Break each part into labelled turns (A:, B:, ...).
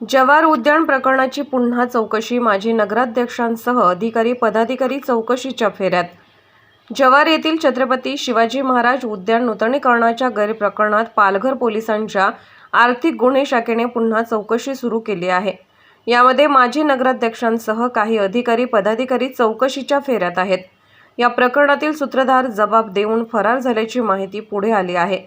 A: जवार उद्यान प्रकरणाची पुन्हा चौकशी माजी नगराध्यक्षांसह अधिकारी पदाधिकारी चौकशीच्या फेऱ्यात. जवार येथील छत्रपती शिवाजी महाराज उद्यान नूतनीकरणाच्या गैरप्रकरणात पालघर पोलिसांच्या आर्थिक गुन्हे शाखेने पुन्हा चौकशी सुरू केली आहे. यामध्ये माजी नगराध्यक्षांसह काही अधिकारी पदाधिकारी चौकशीच्या फेऱ्यात आहेत. या प्रकरणातील सूत्रधार जबाब देऊन फरार झाल्याची माहिती पुढे आली आहे.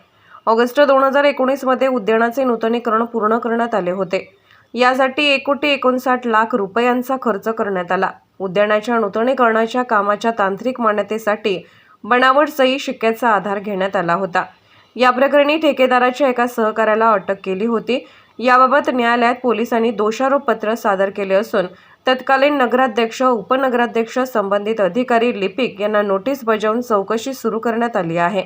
A: ऑगस्ट दोन हजार एकोणीसमध्ये उद्यानाचे नूतनीकरण पूर्ण करण्यात आले होते. यासाठी एक कोटी एकोणसाठ लाख रुपयांचा खर्च करण्यात आला. उद्यानाच्या नूतनीकरणाच्या कामाच्या तांत्रिक मान्यतेसाठी बनावट सही शिक्क्याचा आधार घेण्यात आला होता. या प्रकरणी ठेकेदाराच्या एका सहकाऱ्याला अटक केली होती. याबाबत न्यायालयात पोलिसांनी दोषारोपपत्र सादर केले असून तत्कालीन नगराध्यक्ष उपनगराध्यक्ष संबंधित अधिकारी लिपिक यांना नोटीस बजावून चौकशी सुरू करण्यात आली आहे.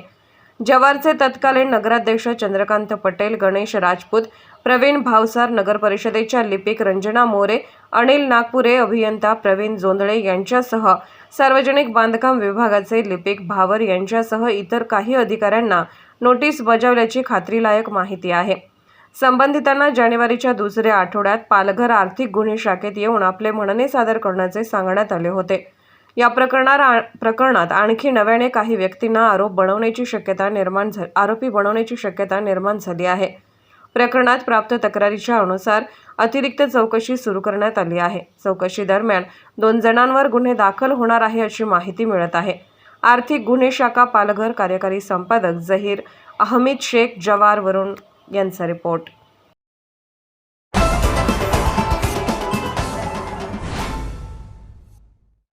A: जवारचे तत्कालीन नगराध्यक्ष चंद्रकांत पटेल गणेश राजपूत प्रवीण भावसार नगर परिषदेच्या लिपिक रंजना मोरे अनिल नागपुरे अभियंता प्रवीण जोंधळे यांच्यासह सार्वजनिक बांधकाम विभागाचे लिपिक भावर यांच्यासह इतर काही अधिकाऱ्यांना नोटीस बजावल्याची खात्रीलायक माहिती आहे. संबंधितांना जानेवारीच्या दुसऱ्या आठवड्यात पालघर आर्थिक गुन्हे शाखेत येऊन आपले म्हणणे सादर करण्याचे सांगण्यात आले होते. या प्रकरणा प्रकरणात आणखी नव्याने काही व्यक्तींना आरोप बनवण्याची शक्यता निर्माण झा आरोपी बनवण्याची शक्यता निर्माण झाली आहे. प्रकरणात प्राप्त तक्रारीच्या अनुसार अतिरिक्त चौकशी सुरू करण्यात आली आहे. चौकशी दरम्यान दोन जणांवर गुन्हे दाखल होणार आहे अशी माहिती मिळत आहे. आर्थिक गुन्हे शाखा पालघर कार्यकारी संपादक जहीर अहमीद शेख जवार वरुण यांचा रिपोर्ट.